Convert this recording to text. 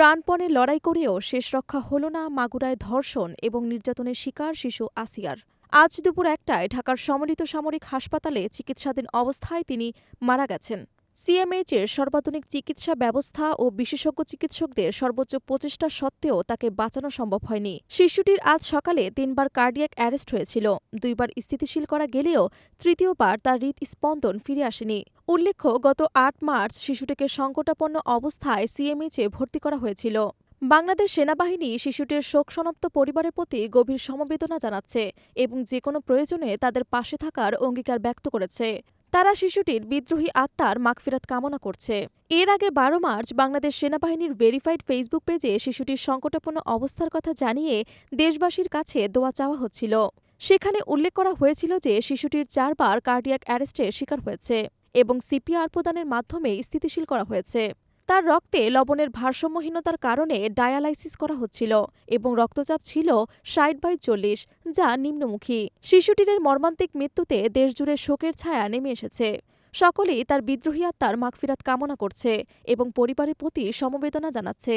প্রাণপণে লড়াই করেও শেষ রক্ষা হল না মাগুরায় ধর্ষণ এবং নির্যাতনের শিকার শিশু আসিয়ার। আজ দুপুর একটায় ঢাকার সম্মিলিত সামরিক হাসপাতালে চিকিৎসাধীন অবস্থায় তিনি মারা গেছেন। সিএমএইচের সর্বাধুনিক চিকিৎসা ব্যবস্থা ও বিশেষজ্ঞ চিকিৎসকদের সর্বোচ্চ প্রচেষ্টা সত্ত্বেও তাকে বাঁচানো সম্ভব হয়নি। শিশুটির আজ সকালে তিনবার কার্ডিয়াক অ্যারেস্ট হয়েছিল। দুইবার স্থিতিশীল করা গেলেও তৃতীয়বার তার হৃদস্পন্দন ফিরে আসেনি। উল্লেখ্য, গত আট মার্চ শিশুটিকে সংকটাপন্ন অবস্থায় সিএমএইচে ভর্তি করা হয়েছিল। বাংলাদেশ সেনাবাহিনী শিশুটির শোকসনপ্ত পরিবারের প্রতি গভীর সমবেদনা জানাচ্ছে এবং যে কোনো প্রয়োজনে তাদের পাশে থাকার অঙ্গীকার ব্যক্ত করেছে। তারা শিশুটির বিদ্রোহী আত্মার মাগফিরাত কামনা করছে। এর আগে বারো মার্চ বাংলাদেশ সেনাবাহিনীর ভেরিফাইড ফেসবুক পেজে শিশুটির সংকটাপন্ন অবস্থার কথা জানিয়ে দেশবাসীর কাছে দোয়া চাওয়া হচ্ছিল। সেখানে উল্লেখ করা হয়েছিল যে শিশুটির চারবার কার্ডিয়াক অ্যারেস্টের শিকার হয়েছে এবং সিপিআর প্রদানের মাধ্যমে স্থিতিশীল করা হয়েছে। তার রক্তে লবণের ভারসাম্যহীনতার কারণে ডায়ালাইসিস করা হচ্ছিল এবং রক্তচাপ ছিল ষাট বাই চল্লিশ, যা নিম্নমুখী। শিশুটির মর্মান্তিক মৃত্যুতে দেশজুড়ে শোকের ছায়া নেমে এসেছে। সকলেই তার বিদ্রোহী আত্মার মাগফিরাত কামনা করছে এবং পরিবারের প্রতি সমবেদনা জানাচ্ছে।